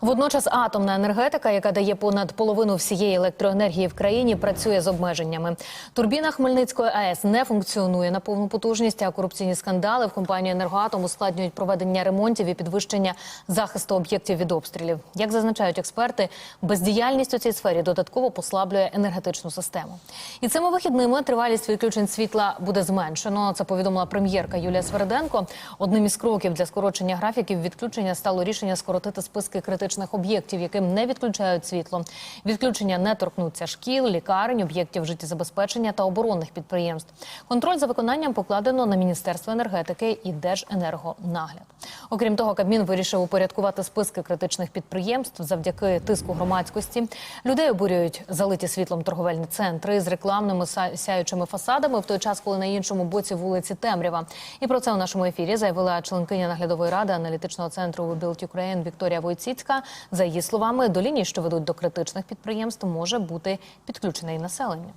Водночас атомна енергетика, яка дає понад половину всієї електроенергії в країні, працює з обмеженнями. Турбіна Хмельницької АЕС не функціонує на повну потужність, а корупційні скандали в компанії «Енергоатом» ускладнюють проведення ремонтів і підвищення захисту об'єктів від обстрілів. Як зазначають експерти, бездіяльність у цій сфері додатково послаблює енергетичну систему. І цими вихідними тривалість відключень світла буде зменшено. Це повідомила прем'єрка Юлія Сверденко. Одним із кроків для скорочення графіків відключення стало рішення скоротити списки критичних об'єктів, яким не відключають світло. Відключення не торкнуться шкіл, лікарень, об'єктів життєзабезпечення та оборонних підприємств. Контроль за виконанням покладено на Міністерство енергетики і Держенергонагляд. Окрім того, Кабмін вирішив упорядкувати списки критичних підприємств завдяки тиску громадськості. Людей обурюють залиті світлом торговельні центри з рекламними сяючими фасадами в той час, коли на іншому боці вулиці Темрява. І про це у нашому ефірі заявила членкиня наглядової ради аналітичного центру Build Ukraine Вікторія Войціцька. За її словами, до ліній, що ведуть до критичних підприємств, може бути підключене і населення.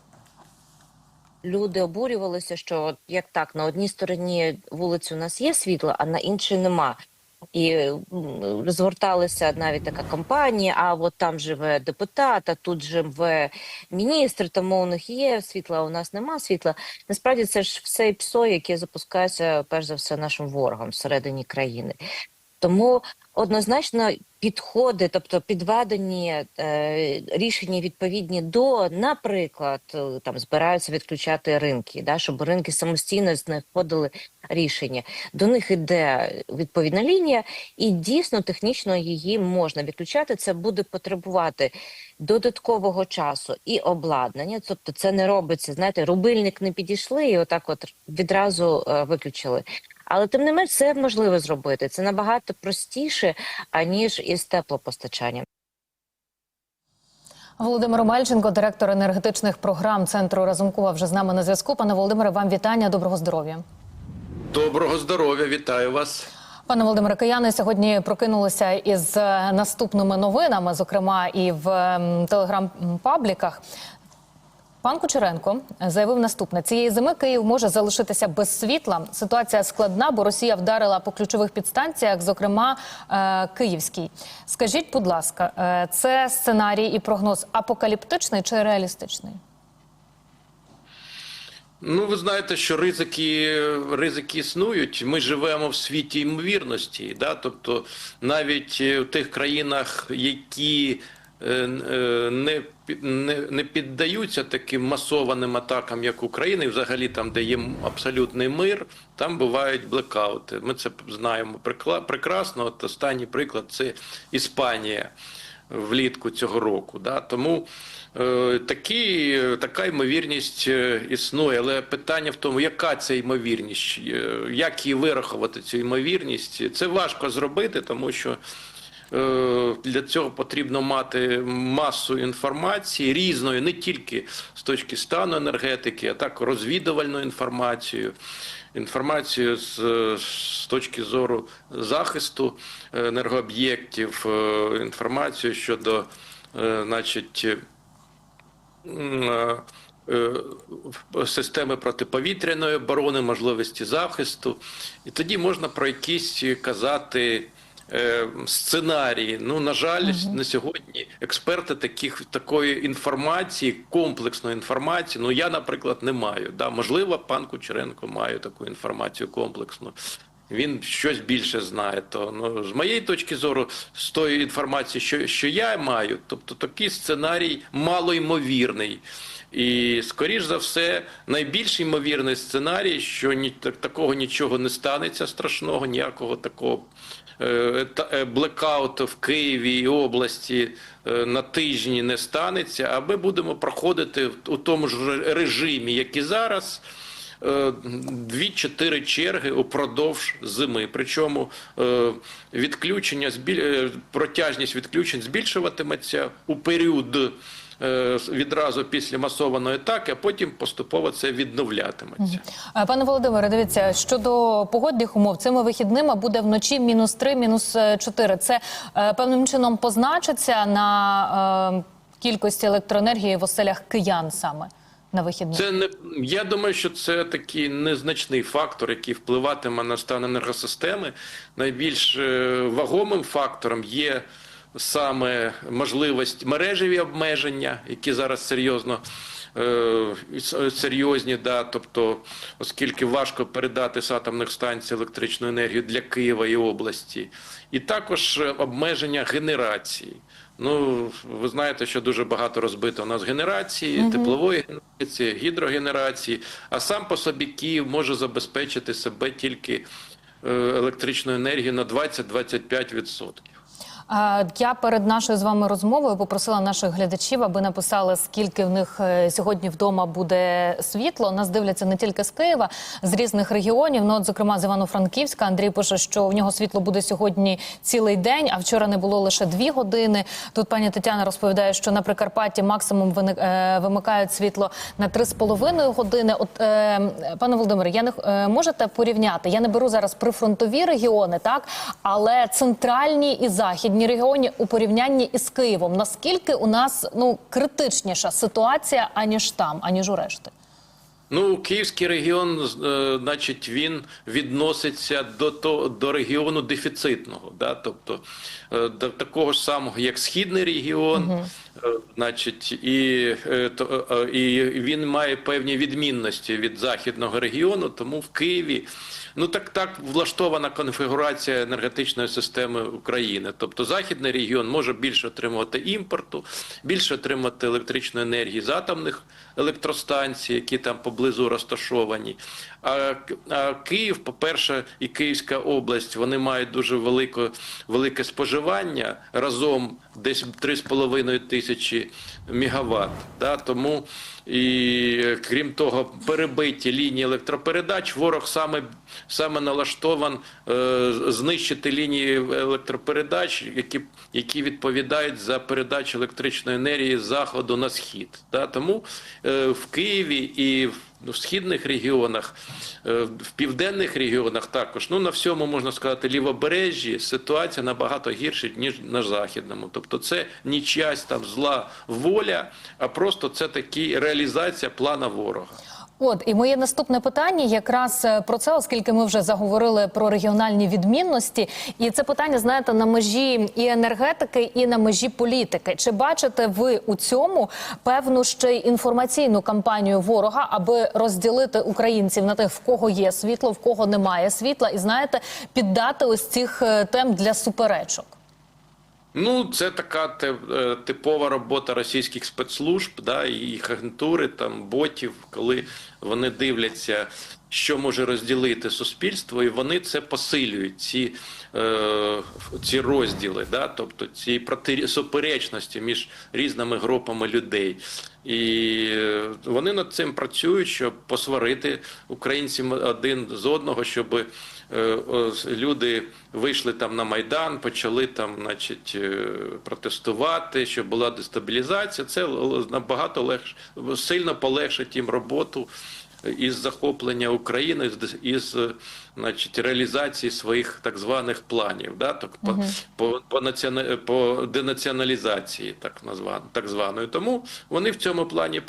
Люди обурювалися, що як так на одній стороні вулиці у нас є світло, а на іншій нема. І розгорталася навіть така кампанія. А от там живе депутат, а тут живе міністр, тому у них є світло, а у нас нема світла. Насправді це ж все псо, яке запускається перш за все нашим ворогом всередині країни. Тому однозначно підходи, тобто підведені е, рішення відповідні до, наприклад, е, там збираються відключати ринки, да, щоб ринки самостійно знаходили рішення. До них іде відповідна лінія, і дійсно технічно її можна відключати. Це буде потребувати додаткового часу і обладнання. Тобто, це не робиться. Знаєте, рубильник не підійшли, і отак, от відразу е, виключили. Але тим не менш це можливо зробити. Це набагато простіше аніж із теплопостачанням. Володимир Мельченко, директор енергетичних програм центру Разумкова, вже з нами на зв'язку. Пане Володимире, вам вітання. Доброго здоров'я. Доброго здоров'я, вітаю вас. Пане Володимире, кияни сьогодні прокинулися із е, наступними новинами, зокрема і в ем, телеграм-пабліках. Пан Кучеренко заявив наступне: цієї зими Київ може залишитися без світла. Ситуація складна, бо Росія вдарила по ключових підстанціях, зокрема е, Київській. Скажіть, будь ласка, е, це сценарій і прогноз апокаліптичний чи реалістичний? Ну, ви знаєте, що ризики, ризики існують. Ми живемо в світі ймовірності. Да? Тобто навіть е, в тих країнах, які не, не, не піддаються таким масованим атакам, як Україна, і взагалі там, де є абсолютний мир, там бувають блекаути. Ми це знаємо прекрасно. От останній приклад це Іспанія влітку цього року. Да? Тому е, такі, така ймовірність е, існує. Але питання в тому, яка це ймовірність, е, як її вирахувати, цю ймовірність, це важко зробити, тому що. Е, Для цього потрібно мати масу інформації різної, не тільки з точки стану енергетики, а так розвідувальну інформацію, інформацію з, з точки зору захисту енергооб'єктів, е, інформацію щодо, е, значить, системи протиповітряної оборони, можливості захисту. І тоді можна про якісь казати сценарії. Ну, на жаль, на сьогодні експерти таких такої інформації, комплексної інформації. Ну я, наприклад, не маю. Да, можливо, пан Кучеренко має таку інформацію комплексну. Він щось більше знає. То ну з моєї точки зору, з тої інформації, що, що я маю, тобто такий сценарій малоймовірний. І, скоріш за все, найбільш ймовірний сценарій, що ні, так- такого нічого не станеться страшного, ніякого такого е, е, блекауту в Києві і області е, на тижні не станеться, а ми будемо проходити у тому ж режимі, як і зараз. е, Дві-чотири черги упродовж зими. Причому відключення протяжність відключень збільшуватиметься у період відразу після масованої атаки, а потім поступово це відновлятиметься. Е, Пане Володимире, дивіться щодо погодних умов, цими вихідними буде вночі мінус 3, мінус 4. Це е, певним чином позначиться на е, кількості електроенергії в оселях киян саме на вихідних. Це не я думаю, що це такий незначний фактор, який впливатиме на стан енергосистеми. Найбільш е, вагомим фактором є саме можливість мережеві обмеження, які зараз серйозно е, серйозні, да, тобто, оскільки важко передати з атомних станцій електричну енергію для Києва і області, і також е, обмеження генерації. Ну, ви знаєте, що дуже багато розбито у нас генерації, теплової генерації, гідрогенерації, а сам по собі Київ може забезпечити себе тільки е, електричною енергією на 20-25%. Я перед нашою з вами розмовою попросила наших глядачів, аби написали, скільки в них е, сьогодні вдома буде світло. Нас дивляться не тільки з Києва, з різних регіонів. Ну, от, зокрема, з Івано-Франківська. Андрій пише, що в нього світло буде сьогодні цілий день, а вчора не було лише дві години. Тут пані Тетяна розповідає, що на Прикарпатті максимум е, вимикають світло на три з половиною години. От е, пане Володимире, я не можете порівняти. Я не беру зараз прифронтові регіони, так але центральні і західні регіони у порівнянні із Києвом. Наскільки у нас ну критичніша ситуація аніж там, аніж у решти? Ну, Київський регіон, е, значить, він відноситься до то, до регіону дефіцитного, да? тобто е, до такого ж самого, як східний регіон, значить, і, е, е, і він має певні відмінності від західного регіону, тому в Києві. Ну так так влаштована конфігурація енергетичної системи України. Тобто західний регіон може більше отримувати імпорту, більше отримати електричної енергії з атомних електростанцій, які там поблизу розташовані. А, а Київ, по-перше, і Київська область вони мають дуже велике, велике споживання разом десь 3,5 тисячі мегаватт. Да? Тому і крім того, перебиті лінії електропередач. Ворог саме саме налаштован е, знищити лінії електропередач, які, які відповідають за передачу електричної енергії з заходу на схід. Да? Тому е, в Києві і в в східних регіонах, е, в південних регіонах також, ну на всьому можна сказати, лівобережжі ситуація набагато гірша, ніж на західному. Тобто, це не часть там зла воля, а просто це такі реалізація плана ворога. От і моє наступне питання якраз е, про це, оскільки ми вже заговорили про регіональні відмінності, і це питання знаєте на межі і енергетики, і на межі політики. Чи бачите ви у цьому певну ще й інформаційну кампанію ворога, аби розділити українців на тих, в кого є світло, в кого немає світла, і знаєте, піддати ось цих е, тем для суперечок? Ну, це така е, типова робота російських спецслужб, да, їх агентури, там ботів, коли вони дивляться, що може розділити суспільство, і вони це посилюють, ці, е, ці розділи, да, тобто ці проти суперечності між різними групами людей. І е, вони над цим працюють, щоб посварити українців один з одного, щоб ось люди вийшли там на майдан, почали там, значить, е, протестувати, щоб була дестабілізація. Це набагато легше сильно полегшить їм роботу із захоплення України, із е, значить, реалізації своїх так званих планів, да? так, по, по, по, націона- по денаціоналізації, так, назван, так званої. Тому вони в цьому плані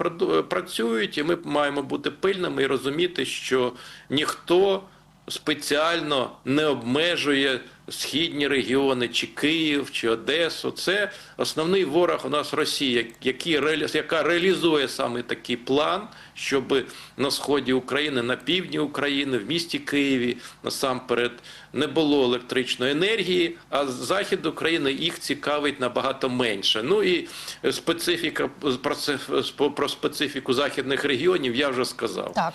працюють, і ми маємо бути пильними і розуміти, що ніхто спеціально не обмежує східні регіони, чи Київ, чи Одесу. Це основний ворог у нас Росія, який, яка реалізує саме такий план, щоб на сході України, на півдні України, в місті Києві насамперед не було електричної енергії, а захід України їх цікавить набагато менше. Ну і специфіка про специфіку західних регіонів я вже сказав. Так.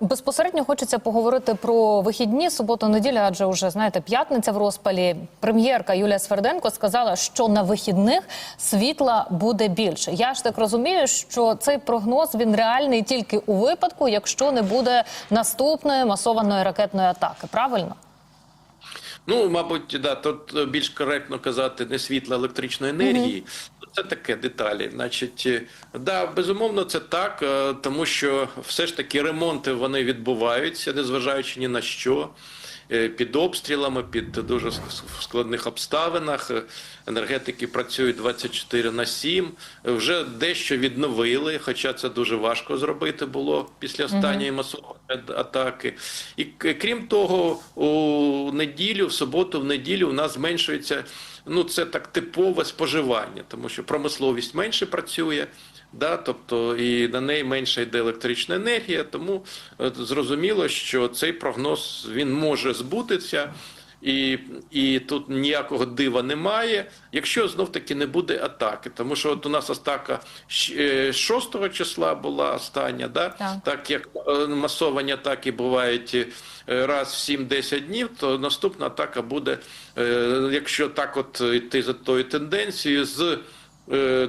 Безпосередньо хочеться поговорити про вихідні суботу, неділя, адже вже знаєте, п'ятниця в розпалі. Прем'єрка Юлія Сверденко сказала, що на вихідних світла буде більше. Я ж так розумію, що цей прогноз він реальний тільки у випадку, якщо не буде наступної масованої ракетної атаки. Правильно? Ну, мабуть, да, тут е, більш коректно казати не світла електричної енергії. Це таке деталі. Значить, е, да, безумовно, це так, е, тому що все ж таки ремонти вони відбуваються, незважаючи ні на що. Е, Під обстрілами, під дуже складних обставинах. Енергетики працюють 24 на 7. Е, Вже дещо відновили, хоча це дуже важко зробити було після останньої масової атаки. І крім того, у неділю, в суботу, в неділю у нас зменшується ну це так типове споживання, тому що промисловість менше працює. Да, тобто і на неї менше йде електрична енергія, тому е, зрозуміло, що цей прогноз він може збутися, і, і тут ніякого дива немає, якщо знов таки не буде атаки. Тому що от у нас атака щ- е, 6 числа була остання, да? Так. так як е, масовані атаки бувають е, раз в 7-10 днів, то наступна атака буде, якщо так от йти за тою тенденцією, з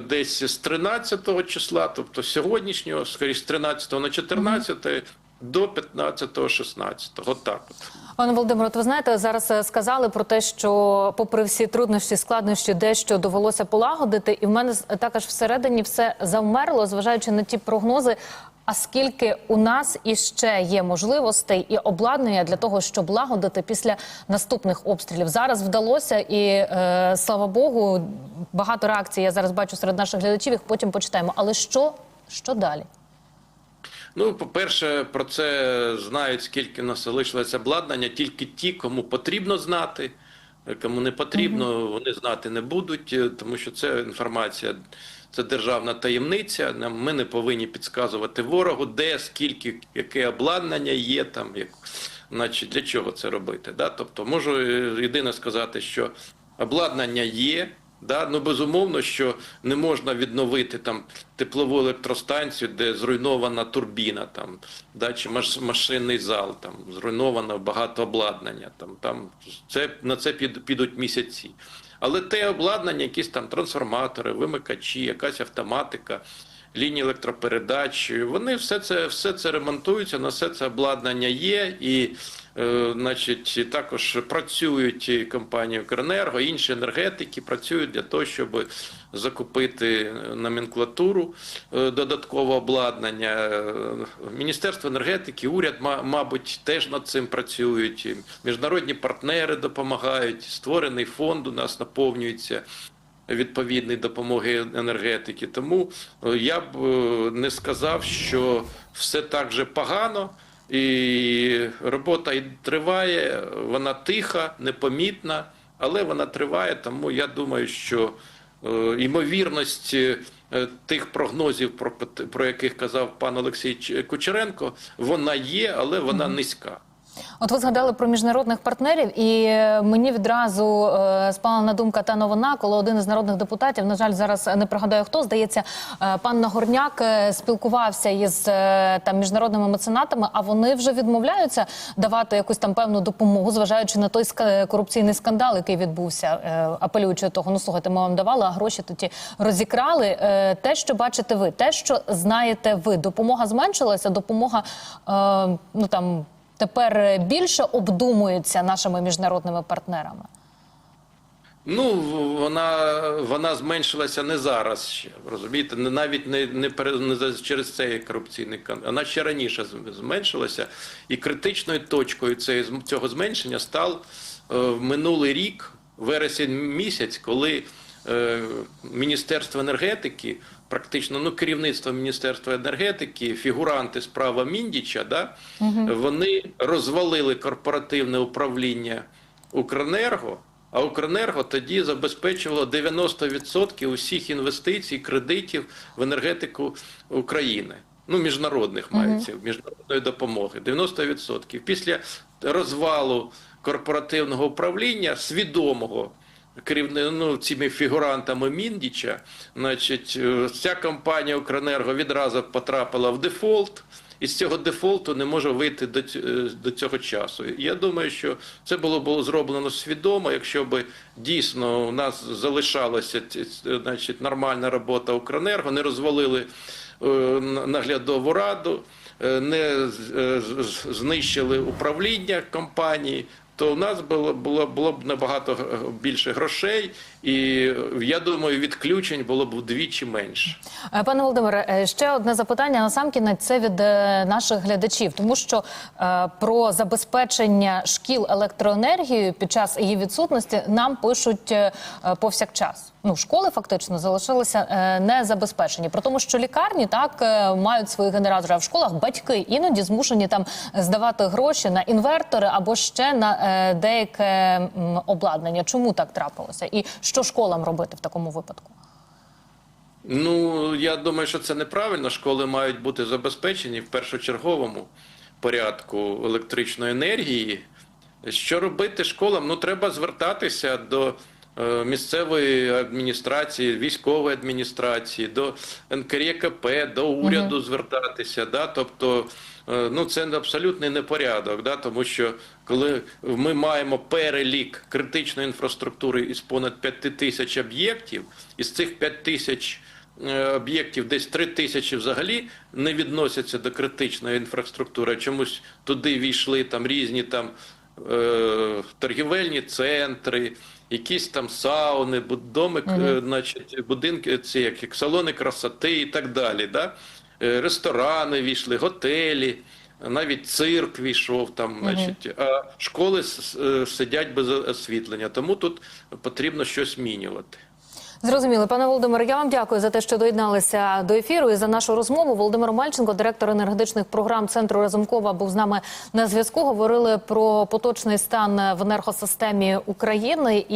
десь з 13 числа, тобто сьогоднішнього, скоріше з 13 на 14, до 15-16. От так от. Пане Володимире, от ви знаєте, зараз е, сказали про те, що, попри всі труднощі, складнощі, дещо довелося полагодити, і в мене також всередині все завмерло, зважаючи на ті прогнози. А скільки у нас іще є можливостей і обладнання для того, щоб лагодити після наступних обстрілів? Зараз вдалося, і е, слава Богу, багато реакцій я зараз бачу серед наших глядачів. Їх потім почитаємо. Але що, що далі? Ну, по-перше, про це знають, скільки в нас залишилося обладнання, тільки ті, кому потрібно знати, кому не потрібно, вони знати не будуть, е, тому що це інформація, це державна таємниця. Ми не повинні підказувати ворогу, де, скільки, яке обладнання є там, як, значить, для чого це робити. Да? Тобто, можу е, єдине сказати, що обладнання є. Да, ну безумовно, що не можна відновити там теплову електростанцію, де зруйнована турбіна, там да, чи машинний зал, там зруйновано багато обладнання. Там там це на це під, підуть місяці. Але те обладнання, якісь там трансформатори, вимикачі, якась автоматика, лінії електропередач, вони все це все це ремонтуються, на все це обладнання є і. Е, Значить, також працюють компанії Укренерго, інші енергетики працюють для того, щоб закупити номенклатуру е, додаткового обладнання. Міністерство енергетики, уряд, мабуть, теж над цим працюють. Міжнародні партнери допомагають. Створений фонд у нас наповнюється відповідної допомоги енергетики. Тому е, я б е, не сказав, що все так же погано. І робота і триває, вона тиха, непомітна, але вона триває. Тому я думаю, що е, ймовірність е, тих прогнозів, про, про яких казав пан Олексій Кучеренко, вона є, але вона низька. От ви згадали про міжнародних партнерів, і е, мені відразу е, спала на думка та новина, коли один із народних депутатів, на жаль, зараз не пригадаю хто, здається, е, пан Нагорняк спілкувався із там міжнародними меценатами, а вони вже відмовляються давати якусь там певну допомогу, зважаючи на той корупційний скандал, який відбувся, апелюючи того, ну слухайте, ми вам давали, а гроші тоді розікрали. Те, що бачите ви, те, що знаєте ви, допомога зменшилася, допомога ну там тепер більше обдумується нашими міжнародними партнерами? Ну, вона, вона зменшилася не зараз ще, розумієте, навіть не, не, не через цей корупційний кан. Вона ще раніше зменшилася. І критичною точкою зм- цього зменшення став е, минулий рік, вересень місяць, коли е, Міністерство енергетики, практично ну, керівництво Міністерства енергетики, фігуранти справа Міндіча, да, вони розвалили корпоративне управління Укренерго. А Укренерго тоді забезпечувало 90% усіх інвестицій, кредитів в енергетику України. Ну, міжнародних мається, міжнародної допомоги. 90%. Після розвалу корпоративного управління, свідомого керівни, ну, цими фігурантами Міндіча, значить, е, ця компанія Укренерго відразу потрапила в дефолт. І з цього дефолту не може вийти до, е, до цього часу. Я думаю, що це було було зроблено свідомо, якщо б дійсно у нас залишалася значить, нормальна робота Укренерго, не розвалили е, наглядову раду, не знищили управління компанії. То у нас було, було, було б набагато більше грошей, і я думаю, відключень було б вдвічі менше. Е, Пане Володимире, е, ще одне запитання на сам кінець це від е, наших глядачів, тому що е, про забезпечення шкіл електроенергією під час її відсутності нам пишуть е, повсякчас. Ну, школи фактично залишилися е, не забезпечені. Про тому, що лікарні так е, мають свої генератори, а в школах батьки іноді змушені там здавати гроші на інвертори або ще на е, деяке м, обладнання. Чому так трапилося? І що школам робити в такому випадку? Ну, я думаю, що це неправильно. Школи мають бути забезпечені в першочерговому порядку електричної енергії. Що робити школам? Ну, треба звертатися до е, місцевої адміністрації, військової адміністрації, до НКРЄКП, до уряду звертатися. Да? Тобто, ну, це абсолютний непорядок, да? тому що коли ми маємо перелік критичної інфраструктури із понад 5 тисяч об'єктів, із цих 5 тисяч е, об'єктів десь 3 тисячі взагалі не відносяться до критичної інфраструктури. Чомусь туди війшли там різні там е, торгівельні центри, якісь там сауни, буд- доми, е, значить, будинки, ці як, як салони красоти і так далі. Да? Е, Ресторани війшли, готелі. Навіть цирк війшов там, значить, а школи е, сидять без освітлення. Тому тут потрібно щось змінювати. Зрозуміло, пане Володимире, я вам дякую за те, що доєдналися до ефіру і за нашу розмову. Володимир Мальченко, директор енергетичних програм центру Разумкова, був з нами на зв'язку. Говорили про поточний стан в енергосистемі України. І